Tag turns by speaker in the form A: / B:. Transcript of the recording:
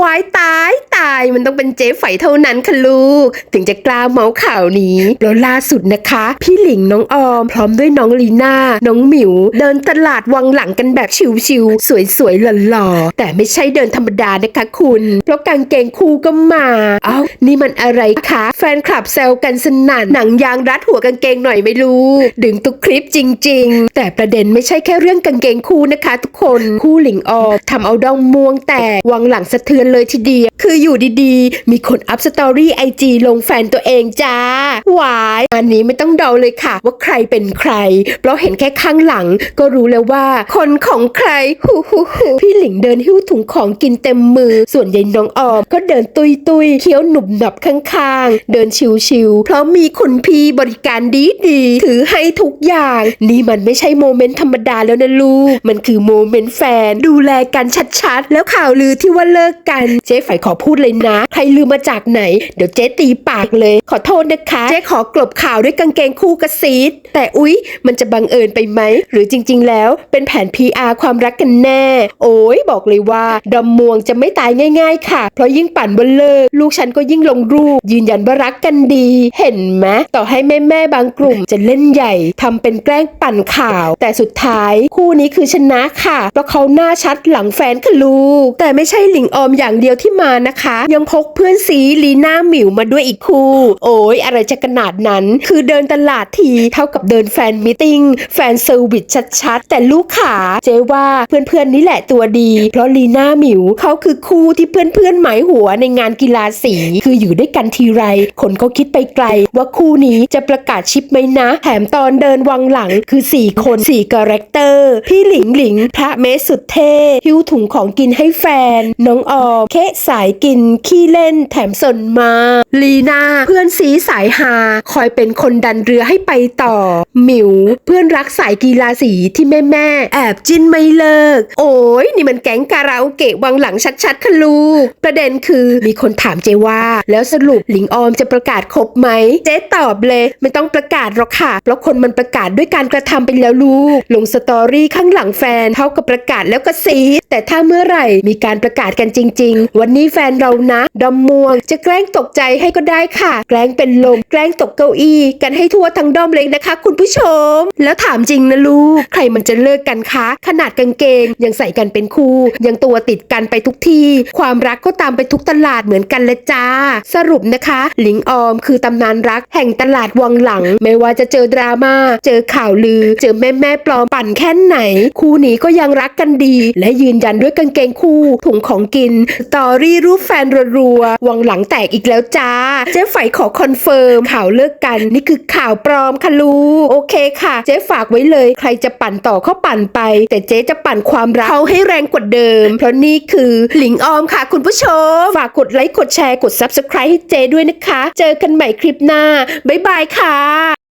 A: วายตายตายมันต้องเป็นเจ๊ไฝเท่านั้นค่ะลูก ถึงจะกล้าเมาส์ข่าวนี้แล้วล่าสุดนะคะ พี่หลิงน้องออม พร้อมด้วยน้องลีน่า น้องหมิว เดินตลาดวังหลังกันแบบชิวๆสวยๆหล่อๆแต่ไม่ใช่เดินธรรมดานะคะคุณ เพราะกางเกงคู่ก็มาเอ้านี่มันอะไรคะ แฟนคลับแซวกันสนั่นหนังยางรัดหัวกางเกงหน่อยไม่รู้ ดึงทุกคลิปจริง ๆ แต่ประเด็นไม่ใช่แค่เรื่องกางเกงคู่นะคะ ทุกคนคู่หลิงออมทำเอาดองม่วงแตกวังหลังสะเทือนเลยทีเดียวคืออยู่ดีๆ มีคนอัพสตอรี่ไอจีลงแฟนตัวเองจ้า หวายอันนี้ไม่ต้องเดาเลยค่ะ ว่าใครเป็นใคร เพราะเห็นแค่ข้างหลัง ก็รู้แล้วว่า คนของใครฮูฮูฮูพี่หลิงเดินหิ้วถุงของกินเต็มมือ ส่วนยายน้องออม ก็เดินตุยตุยเคี้ยวหนุบหนับข้างๆ เดินชิวๆเพราะมีคุณพี่บริการดีดีถือให้ทุกอย่าง นี่มันไม่ใช่โมเมนต์ธรรมดาแล้วนะลูกมันคือโมเมนต์แฟนดูแลกันชัดๆ แล้วข่าวลือที่ว่าเลิกกันเจ๊ฝ่ายขอพูดเลยนะ ใครลือมาจากไหน เดี๋ยวเจ๊ตีปากเลย ขอโทษนะคะ เจ๊ขอกลบข่าวด้วยกางเกงคู่กระซีดแต่อุ๊ย มันจะบังเอิญไปไหม หรือจริง ๆ แล้วเป็นแผน PR ความรักกันแน่ โอ้ยบอกเลยว่าดอมมวงจะไม่ตายง่าย ๆ ค่ะ เพราะยิ่งปั่นบนเลิกลูกฉันก็ยิ่งลงรูป ยืนยันว่ารักกันดี เห็นไหมต่อให้แม่แม่ๆบางกลุ่มจะเล่นใหญ่ทำเป็นแกล้งปั่นข่าว แต่สุดท้ายคู่นี้คือชนะค่ะเพราะเขาหน้าชัดหลังแฟนค่ะลูก แต่ไม่ใช่หลิงออมอย่างเดียวที่มานะคะ ยังพกเพื่อนซีลีน่าหมิวมาด้วยอีกคู่ โอ้ยอะไรจะขนาดนั้น คือเดินตลาดทีเท่ากับเดินแฟนมิทติ้งแฟนเซอร์วิสชัดๆ แต่ลูกขาเจ๊ว่าเพื่อนๆนี่แหละตัวดี เพราะลีน่าหมิวเขาคือคู่ที่เพื่อนๆหมายหัวในงานกีฬาสี คืออยู่ด้วยกันทีไร คนก็คิดไปไกล ว่าคู่นี้จะประกาศชิปไหมนะ แถมตอนเดินวังหลังคือ 4 คน4กาแรคเตอร์ พี่หลิงหลิง พระเมสสุดเท่หิ้วถุงของกินให้แฟน น้องออม เคะสายกิน ขี้เล่นแถมสนมา ลีนาเพื่อนสีสายฮาคอยเป็นคนดันเรือให้ไปต่อ หมิว เพื่อนรักสายกีฬาสีที่แม่แม่แอบจิ้นไม่เลิก โอ้ยนี่มันแก๊งคาราโอเกะวังหลังชัดๆค่ะลูก ประเด็นคือมีคนถามเจว่า แล้วสรุปหลิงออมจะประกาศครบไหม เจ๊ตอบเลย ไม่ต้องประกาศหรอกค่ะ เพราะคนมันประกาศด้วยการกระทำไปแล้วลูก ลงสตอรี่ข้างหลังแฟนเท่ากับประกาศแล้วก็ซีแต่ถ้าเมื่อไหร่มีการประกาศกันจริง ๆ วันนี้แฟนเรานะดอมม่วง จะแกล้งตกใจให้ก็ได้ค่ะ แกล้งเป็นลม แกล้งตกเก้าอี้กันให้ทั่วทั้งด้อมเลยนะคะ คุณผู้ชม แล้วถามจริงนะลูก ใครมันจะเลิกกันคะ ขนาดกางเกง ยังใส่กันเป็นคู่ ยังตัวติดกันไปทุกที่ ความรักก็ตามไปทุกตลาดเหมือนกันเลยจ้า สรุปนะคะ หลิงออมคือตำนานรัก แห่งตลาดวังหลัง ไม่ว่าจะเจอดราม่า เจอข่าวลือ เจอแม่แม่ปลอมปั่นแค่ไหน คู่นี้ก็ยังรักกันดี และยืนยันด้วยกางเกงคู่ถุงของกิน ตอรี่รูปแฟนรัวๆวังหลังแตกอีกแล้วจ้า เจ๊ไฝขอคอนเฟิร์มข่าวเลิกกันนี่คือข่าวปลอมค่ะลูกโอเคค่ะ เจ๊ฝากไว้เลย ใครจะปั่นต่อเขาปั่นไป แต่เจ๊จะปั่นความรักเขาให้แรงกว่าเดิม เพราะนี่คือหลิงออมค่ะ คุณผู้ชม ฝากกดไลค์กดแชร์กด subscribe ให้เจ๊ด้วยนะคะ เจอกันใหม่คลิปหน้าบ๊ายบายค่ะ